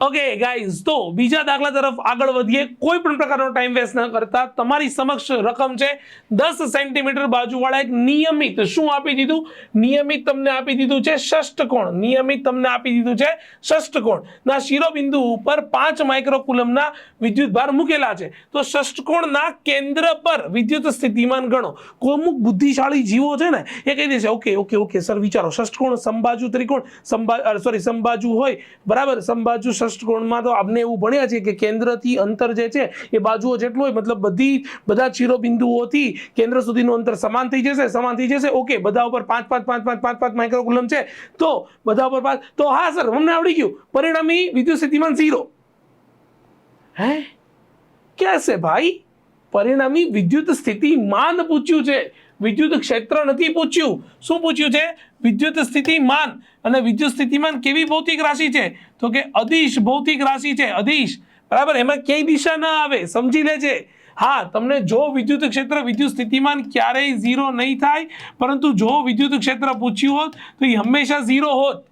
Okay guys તો બીજા દાખલા તરફ આગળ વધીએ. કોઈ પણ પ્રકારનો ટાઈમ વેસ્ટ ન કરતા. તમારી સમક્ષ રકમ છે દસ સેન્ટીમીટર બાજુવાળા એક નિયમિત. શું આપી દીધું? નિયમિત તમને આપી દીધું છે ષષ્ટકોણ નિયમિત તમને આપી દીધું છે ષષ્ટકોણ ના શિરોબિંદુ ઉપર પાંચ માઇક્રોકુલમના વિદ્યુત ભાર મૂકેલા છે. તો ષષ્ટકોણના કેન્દ્ર પર વિદ્યુત સ્થિતિમાન ગણો. અમુક બુદ્ધિશાળી જીવો છે ને, એ કહી દેશે ઓકે ઓકે ઓકે સર વિચારો. ષષ્ટકોણ સંબાજુ ત્રિકોણ. સંબા સોરી સંબાજુ હોય. બરાબર? ષષ્ઠ તો આપણે એવું ભણ્યા છે કે કેન્દ્રથી અંતર જે છે એ બાજુઓ જેટલું હોય, મતલબ બધી, બધા શિરોબિંદુઓથી કેન્દ્ર સુધીનું અંતર સમાન થઈ જશે, સમાન થઈ જશે. ઓકે, બધા ઉપર પાંચ પાંચ પાંચ પાંચ પાંચ પાંચ માઇક્રોકુલમ છે. તો બધા ઉપર પાંચ, તો હા સર, અમને આવડી ગયું. પરિણામી વિદ્યુત સ્થિતિમાન ઝીરો હે? ક્યાં છે ભાઈ? પરિણામી વિદ્યુત સ્થિતિમાન પૂછ્યું છે. વિદ્યુત ક્ષેત્ર નથી પૂછ્યું. શું પૂછ્યું છે? વિદ્યુત સ્થિતિમાન અને વિદ્યુત સ્થિતિમાન કેવી ભૌતિક રાશિ છે? તો કે અધિશ ભૌતિક રાશિ છે અધિશ બરાબર? એમાં ક્યાંય દિશા ના આવે. સમજી લેજે. હા, તમને જો વિદ્યુત ક્ષેત્ર વિદ્યુત સ્થિતિમાન ક્યારેય ઝીરો નહીં થાય, પરંતુ જો વિદ્યુત ક્ષેત્ર પૂછ્યું હોત, તો એ હંમેશા ઝીરો હોત.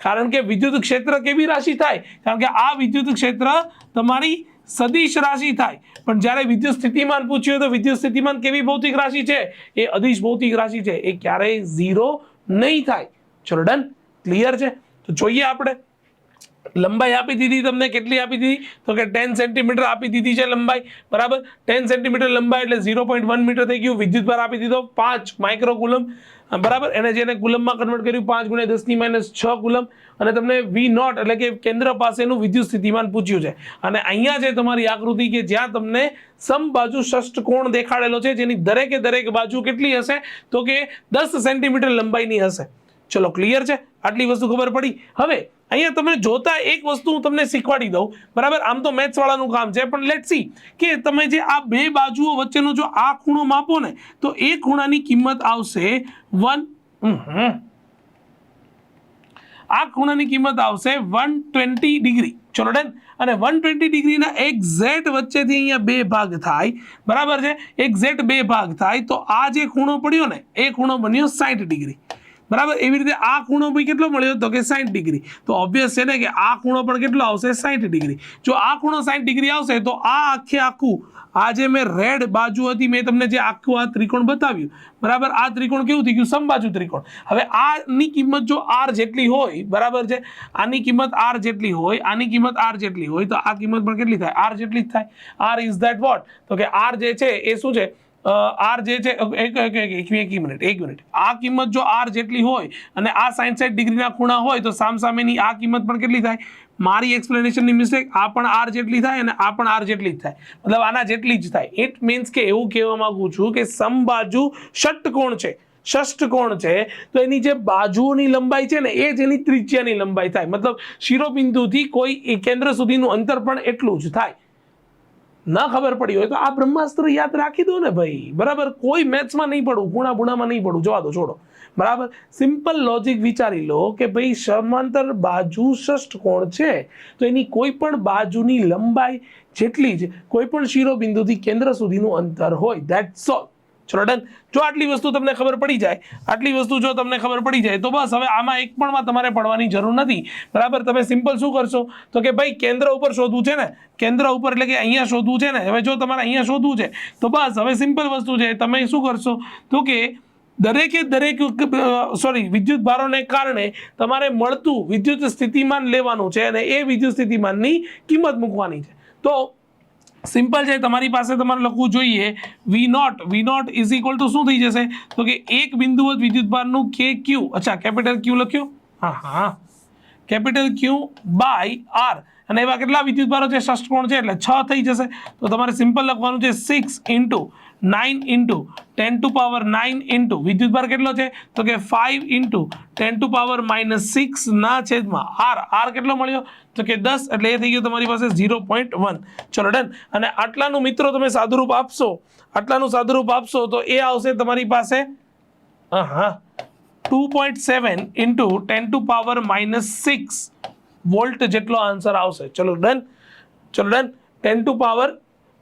કારણ કે વિદ્યુત ક્ષેત્ર કેવી રાશિ થાય? કારણ કે આ વિદ્યુત ક્ષેત્ર તમારી સદિશ રાશિ થાય. પણ જ્યારે વિદ્યુત સ્થિતિમાન પૂછ્યું તો વિદ્યુત સ્થિતિમાન કેવી ભૌતિક રાશિ છે? એ અદિશ ભૌતિક રાશિ છે. એ ક્યારેય ઝીરો નહીં થાય. ચલો ડન. ક્લિયર છે? તો જોઈએ આપણે. લંબાઈ આપી દીધી તમને. કેટલી આપી દીધી? તો કે ટેન સેન્ટીમીટર આપી દીધી છે લંબાઈ. બરાબર? ટેન સેન્ટીમીટર લંબાઈ એટલે ઝીરો પોઈન્ટ વન મીટર થઈ ગયું. વિદ્યુત ભાર આપી દીધો. પાંચ માઇક્રો કુલમ બરાબર. એને જેને કુલમમાં કન્વર્ટ કર્યું, પાંચ ગુણ્યા દસની માઇનસ છ કુલમ. અને તમને વી નોટ એટલે કે કેન્દ્ર પાસેનું વિદ્યુત સ્થિતિમાન પૂછ્યું છે. અને અહીંયા છે તમારી આકૃતિ કે જ્યાં તમને સમબાજુ ષષ્ટકોણ દેખાડેલો છે, જેની દરેકે દરેક બાજુ કેટલી હશે? તો કે દસ સેન્ટીમીટર લંબાઈની હશે. ચલો ક્લિયર છે? આટલી વસ્તુ ખબર પડી? હવે અહીંયા તમે જોતા એક વસ્તુ હું તમને શીખવાડી દઉં. બરાબર? આમ તો મેથ્સ વાળાનું કામ છે, પણ લેટ સી કે તમે જે આ બે બાજુઓ વચ્ચેનો જો આ ખૂણો માપો ને, તો એ ખૂણાની કિંમત આવશે વન આ ખૂણાની કિંમત આવશે વન ટ્વેન્ટી ડિગ્રી. ચલો ડન. અને વન ટ્વેન્ટી ડિગ્રીના એક્ઝેટ વચ્ચેથી અહીંયા બે ભાગ થાય. બરાબર છે? એક્ઝેટ બે ભાગ થાય. તો આ જે ખૂણો પડ્યો ને, એ ખૂણો બન્યો સાઠ ડિગ્રી. બરાબર? એવી રીતે આ ખૂણો બી કેટલો મળ્યો? તો કે સાઠ ડિગ્રી. તો ઓબ્વિયસ છે ને કે આ ખૂણો પણ કેટલો આવશે? સાઠ ડિગ્રી. જો આ ખૂણો સાઠ ડિગ્રી આવશે, તો આ આખે આખું, આ જે મેં રેડ બાજુ હતી, મેં તમને જે આખું આ ત્રિકોણ બતાવ્યું, બરાબર? આ ત્રિકોણ કેવું થઈ ગયું? સમબાજુ ત્રિકોણ. હવે આની કિંમત જો આર જેટલી હોય, બરાબર છે? આની કિંમત આર જેટલી હોય, આની કિંમત આર જેટલી હોય, તો આ કિંમત પણ કેટલી થાય? આર જેટલી જ થાય. આર ઇઝ ધેટ વોટ તો કે આર જે છે, એ શું છે? આર જે છે એક મિનિટ એક મિનિટ આ કિંમત જો આર જેટલી હોય અને આ સાઈઠ સાઈઠ ડિગ્રીના ખૂણા હોય તો સામસામેની આ કિંમત પણ કેટલી થાય? મારી એક્સપ્લેનેશનની મિસ્ટેક આ પણ આર જેટલી થાય અને આ પણ આર જેટલી જ થાય. મતલબ આના જેટલી જ થાય. ઇટ મીન્સ કે એવું કહેવા માંગુ છું કે સમબાજુ ષટકોણ છે. ષષ્ટકોણ છે, તો એની જે બાજુઓની લંબાઈ છે ને, એ જ એની ત્રિજ્યાની લંબાઈ થાય. મતલબ શિરોબિંદુથી કોઈ કેન્દ્ર સુધીનું અંતર પણ એટલું જ થાય. ન ખબર પડી હોય તો આ બ્રહ્માસ્ત્ર યાદ રાખી દો ને ભાઈ. બરાબર? કોઈ મેથ્સમાં નહીં પડવું ગુણા ગુણામાં નહીં પડવું. જવા દો, છોડો. બરાબર? સિમ્પલ લોજિક વિચારી લો કે ભાઈ સમાંતર બાજુ ષષ્ટકોણ છે? તો એની કોઈ પણ બાજુની લંબાઈ જેટલી જ કોઈ પણ શિરોબિંદુથી કેન્દ્ર સુધીનું અંતર હોય. ધેટ્સ ઓલ ચલો, ડન. જો આટલી વસ્તુ તમને ખબર પડી જાય, આટલી વસ્તુ જો તમને ખબર પડી જાય, તો બસ હવે આમાં એક પણમાં તમારે પડવાની જરૂર નથી. બરાબર? તમે સિમ્પલ શું કરશો? તો કે ભાઈ, કેન્દ્ર ઉપર શોધવું છે ને? કેન્દ્ર ઉપર એટલે કે અહીંયા શોધવું છે ને? હવે જો તમારે અહીંયા શોધવું છે, તો બસ હવે સિમ્પલ વસ્તુ છે. તમે શું કરશો? તો કે દરેકે દરેક સોરી વિદ્યુત ભારોને કારણે તમારે મળતું વિદ્યુત સ્થિતિમાન લેવાનું છે અને એ વિદ્યુત સ્થિતિમાનની કિંમત મૂકવાની છે. તો સિમ્પલ છે, તમારી પાસે તમારે લખવું જોઈએ V naught V naught is equal to શું થઈ જશે? તો કે એક બિંદુવત વિદ્યુતભારનું કે ક્યુ અચ્છા કેપિટલ ક્યુ લખ્યું? હા હા કેપિટલ ક્યુ બાય આર અને એવા કેટલા વિદ્યુતભારો છે? ષષ્ટકોણ છે, એટલે છ થઈ જશે. તો તમારે સિમ્પલ લખવાનું છે six into nine into ten to power nine into વિદ્યુત ભાર કેટલો છે? તો કે five into ten to power minus six ના છેદમાં આર આર કેટલો મળ્યો? તો કે દસ, એટલે એ થઈ ગયું તમારી પાસે ઝીરો પોઈન્ટ વન ચલો ડન અને આટલાનું મિત્રો તમે સાદુરૂપ આપશો. આટલાનું સાદુરૂપ આપશો તો એ આવશે તમારી પાસે હા two point seven into ten to power minus six volt જેટલો આન્સર આવશે. ચલો ડન ચલો done ten to power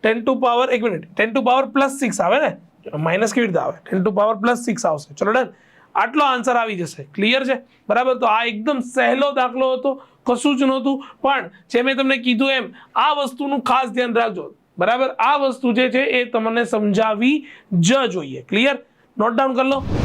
ten to power એક minute ten to power plus six આવે ને? માઇનસ કેવી રીતે આવે? Ten to power plus six આવશે. ચલો ડન આટલો આન્સર આવી જશે. ક્લિયર છે? બરાબર? તો આ એકદમ સહેલો દાખલો હતો. કશું જ નહોતું. પણ જે મેં તમને કીધું એમ, આ વસ્તુનું ખાસ ધ્યાન રાખજો. બરાબર? આ વસ્તુ જે છે એ તમને સમજાવી જ જોઈએ. ક્લિયર નોટ ડાઉન કરી લો.